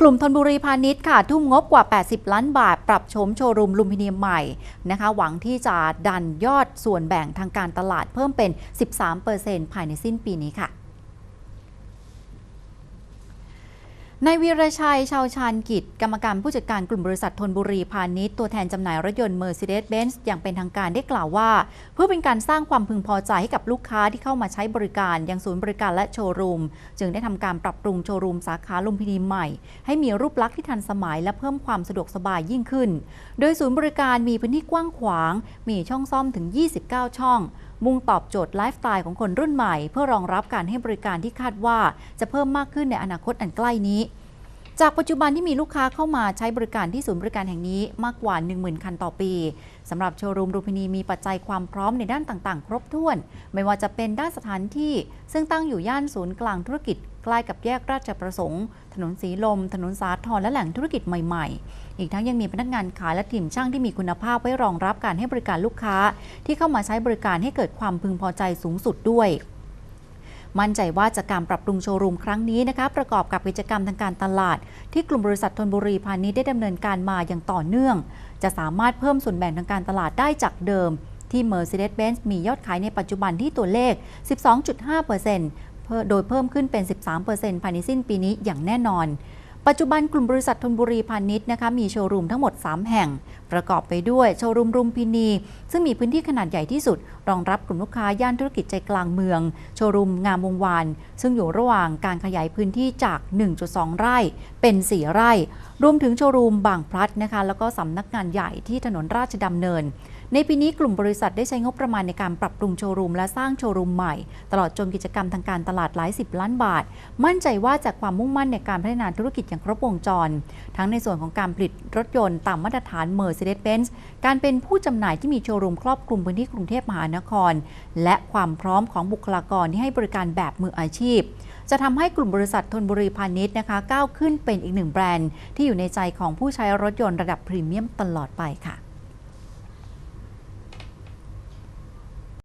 กลุ่มธนบุรีพาณิชย์ค่ะ ทุ่มงบกว่า 80 ล้านบาท ปรับโฉมโชว์รูมลุมพินีใหม่นะคะ หวังที่จะดันยอดส่วนแบ่งทางการตลาดเพิ่มเป็น 13%ภายในสิ้นปีนี้ค่ะ นายวีรชัย ชาวชาญกิจ กรรมการผู้จัดการกลุ่มบริษัทธนบุรีพาณิชย์ตัวแทนจำหน่ายรถยนต์ Mercedes-Benz อย่างเป็นทางการได้กล่าวว่า เพื่อเป็นการสร้างความพึงพอใจให้กับลูกค้าที่เข้ามาใช้บริการยังศูนย์บริการและโชว์รูม จึงได้ทำการปรับปรุงโชว์รูมสาขาลุมพินีใหม่ ให้มีรูปลักษณ์ที่ทันสมัยและเพิ่มความสะดวกสบายยิ่งขึ้น โดยศูนย์บริการมีพื้นที่กว้างขวาง มีช่องซ่อมถึง 29 ช่อง มุ่งตอบโจทย์ไลฟ์สไตล์ของคนรุ่นใหม่ เพื่อรองรับการให้บริการที่คาดว่าจะเพิ่มมากขึ้นในอนาคตอันใกล้นี้ จากปัจจุบันที่มีลูกค้าเข้ามาใช้บริการที่ศูนย์บริการแห่งนี้มากกว่า 10,000 คันต่อปีสำหรับโชว์รูมรูพินีมีปัจจัยความพร้อมในด้านต่างๆ ครบถ้วน ไม่ว่าจะเป็นด้านสถานที่ ซึ่งตั้งอยู่ย่านศูนย์กลางธุรกิจใกล้กับแยกราชประสงค์ ถนนสีลม ถนนสาทรและแหล่งธุรกิจใหม่ๆ อีกทั้งยังมีพนักงานขายและทีมช่างที่มีคุณภาพไว้รองรับการให้บริการลูกค้า ที่เข้ามาใช้บริการให้เกิดความพึงพอใจสูงสุดด้วย มั่นใจว่าจากการปรับปรุงโชว์รูมครั้งนี้นะคะประกอบกับกิจกรรมทางการตลาด ที่กลุ่มบริษัทธนบุรีพาณิชย์ได้ดำเนินการมาอย่างต่อเนื่อง จะสามารถเพิ่มส่วนแบ่งทางการตลาดได้จากเดิม ที่ Mercedes-Benz มียอดขายในปัจจุบันที่ตัวเลข 12.5%โดยเพิ่มขึ้นเป็น 13%ภายในสิ้นปีนี้อย่างแน่นอน ปัจจุบันกลุ่มบริษัทธนบุรีพาณิชย์นะคะมีโชว์รูมทั้งหมด 3 แห่ง ประกอบไปด้วยโชว์รูมรุมพินี ซึ่งมีพื้นที่ขนาดใหญ่ที่สุด รองรับกลุ่มลูกค้าย่านธุรกิจใจกลางเมือง โชว์รูมงามวงวาน ซึ่งอยู่ระหว่างการขยายพื้นที่จาก 1.2 ไร่เป็น 4 ไร่ รวมถึงโชว์รูมบางพลัดนะคะแล้วก็สำนักงานใหญ่ที่ถนนราชดำเนิน ในปีนี้กลุ่มบริษัทได้ใช้งบประมาณในการปรับปรุงโชว์รูมและสร้างโชว์รูมใหม่ ตลอดจนกิจกรรมทางการตลาดหลายสิบล้านบาท มั่นใจว่าจากความมุ่งมั่นในการพัฒนาธุรกิจอย่างครบวงจร ทั้งในส่วนของการผลิตรถยนต์ตามมาตรฐาน Mercedes-Benz การเป็นผู้จำหน่ายที่มีโชว์รูมครอบคลุมพื้นที่กรุงเทพมหานคร และความพร้อมของบุคลากรที่ให้บริการแบบมืออาชีพจะทำให้กลุ่มบริษัทธนบุรีพาณิชย์นะคะก้าวขึ้นเป็นอีกหนึ่งแบรนด์ที่อยู่ในใจของผู้ใช้รถยนต์ระดับพรีเมียมตลอดไปค่ะ